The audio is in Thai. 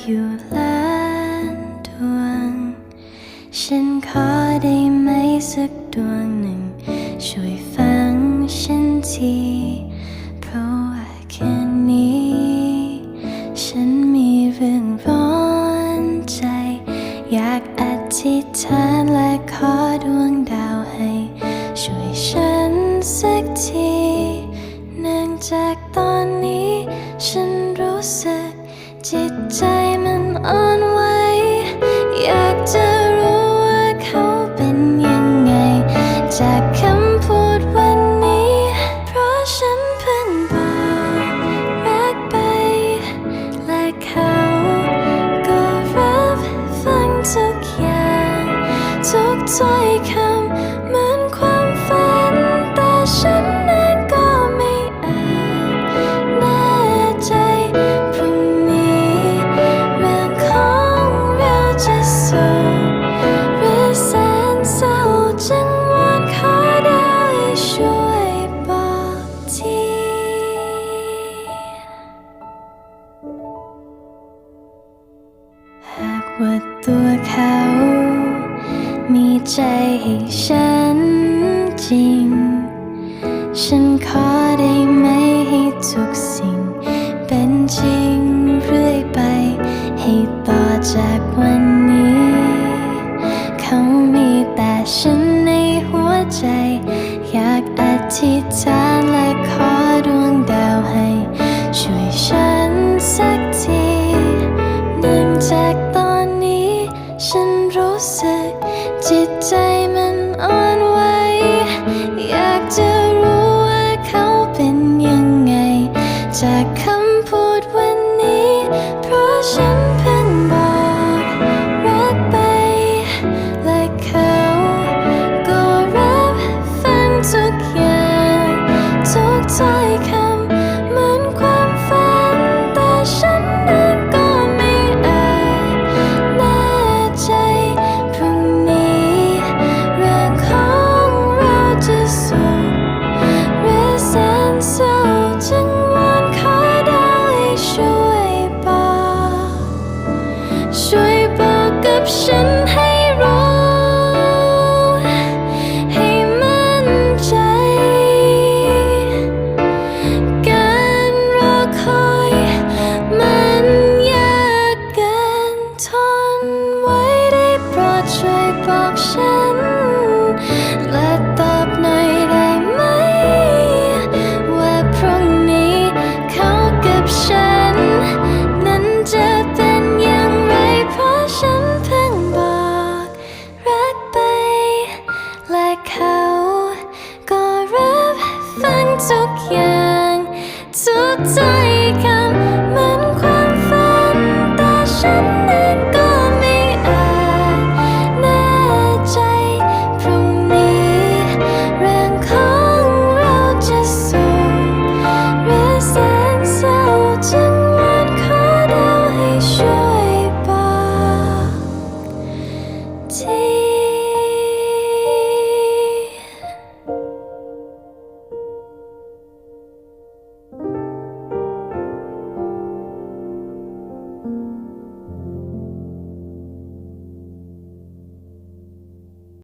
อยู่ล้านดวง ฉันขอได้ไหมสักดวงหนึ่ง ช่วยฟังฉันทีเพราะว่าแค่นี้ ฉันมีเรื่องร้อนใจ อยากอธิษฐานและขอดวง ว่าตัวเขา มีใจให้ฉันจริง ฉันขอได้ไหมให้ทุกสิ่ง เป็นจริงเรื่อยไป ให้ต่อจากวันนี้ เขามีแต่ฉันในหัวใจ อยากอธิษฐาน บอกฉัน และตอบหน่อยได้ไหม ว่าพรุ่งนี้เขากับฉัน นั้นจะเป็นอย่างไร เพราะฉันเพิ่งบอกรักไป และเขาก็รับฟังทุกอย่างทุกใจ